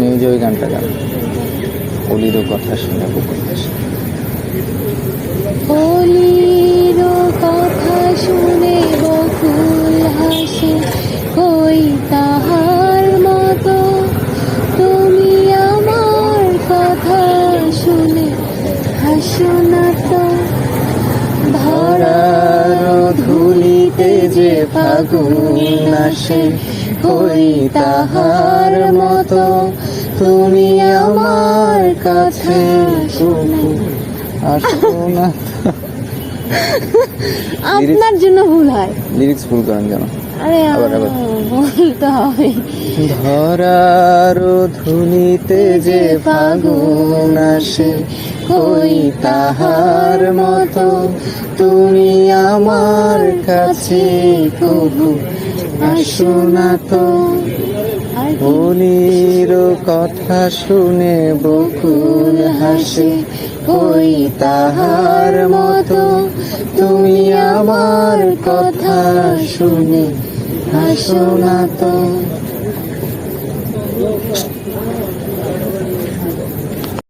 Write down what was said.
নিউজে ওই গানটা গান। অলিরও কথা শুনে হাসে অলির কথা শুনে বকুল হাসে কই তাহার মতো। তুমি আমার কথা শুনে হাসো না তো। ধরার ধুলিতে যে ফাগুন আসে কই তাহার মতো তুমি আমার কাছে আপনার জন্য ভুল হয়। লিরিক্স ভুল করেন কেন। বলতে হবে। ধরার ধুলিতে যে ফাগুন আসে কই তাহার মতো তুমি আমার কাছে কবু আসো না তো বলির কথা শুনে বকুল হাসে হই তাহার মতো তুমি আমার কথা শুনে হাসো না তো।